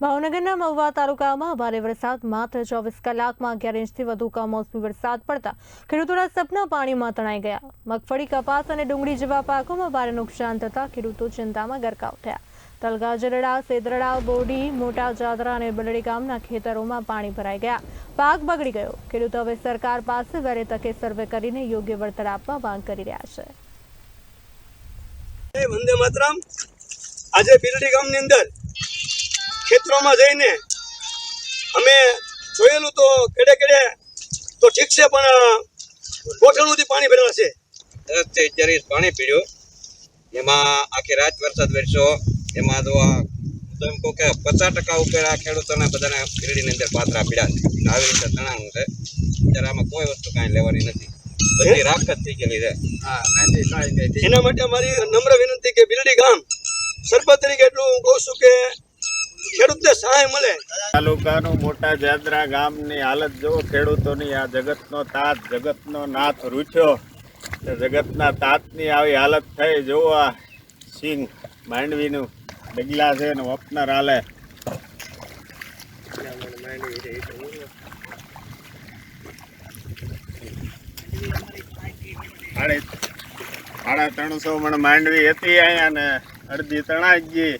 ભાવનગરના મહુવા તાલુકામાં ભારે વરસાદ માત્ર ચોવીસ કલાકમાં અગિયાર ઇંચથી વધુ કમોસમી વરસાદ પડતા ખેડૂતોના સપના પાણીમાં તણાઈ ગયા. મગફળી, કપાસ અને ડુંગળી જેવા પાકોમાં ભારે નુકસાન થતાં ખેડૂતો ચિંતામાં ગરકાવ થયા. તલગા સેદરડા બોડી મોટા જાદરા અને બલડી ગામના ખેતરોમાં પાણી ભરાઈ ગયા. પાક બગડી ગયો. ખેડૂતો હવે સરકાર પાસે વરે તકે સર્વે કરીને યોગ્ય વળતર આપવા માંગ કરી રહ્યા છે. વંદે માતરમ. આજે બિલડી ગામની અંદર ખેતરોમાં જઈને અમે જોયેલું તો કેડે કેડે તો ઠીક છે પણ ગોઠણુંથી પાણી ભરેલા છે. દસથી અગિયાર પાણી પીડ્યું. એમાં આખી રાત વરસાદ વરસ્યો. એમાં તો આ તો એમ કહું કે પચાસ ટકા ઉપર આ ખેડૂતોને બધાને પીરડીની અંદર પાત્રા પીડા છે. આવી રીતે તણાનું છે. અત્યારે આમાં કોઈ વસ્તુ કાંઈ લેવાની નથી. બધી રાખ જ થઈ ગયેલી છે. એના માટે અમારી નમ્ર વિનંતી કે બિલડી ગામ સરપંચ તરીકે એટલું હું કહું છું કે ખેડૂતને સહાય મળે. તાલુકાનું મોટા જાદરા ગામની હાલત જો ખેડૂતોની આ જગતનો તાત, જગતનો નાથ રૂઠ્યો તે જગતના તાતની આવી હાલત થઈ, જુઓ આ સિંહ માંડવીનું ડગલા છે ને વપનર હાલે. સાડા ત્રણસો મણ માંડવી હતી અહીંયા ને અડધી તણાઈ ગઈ.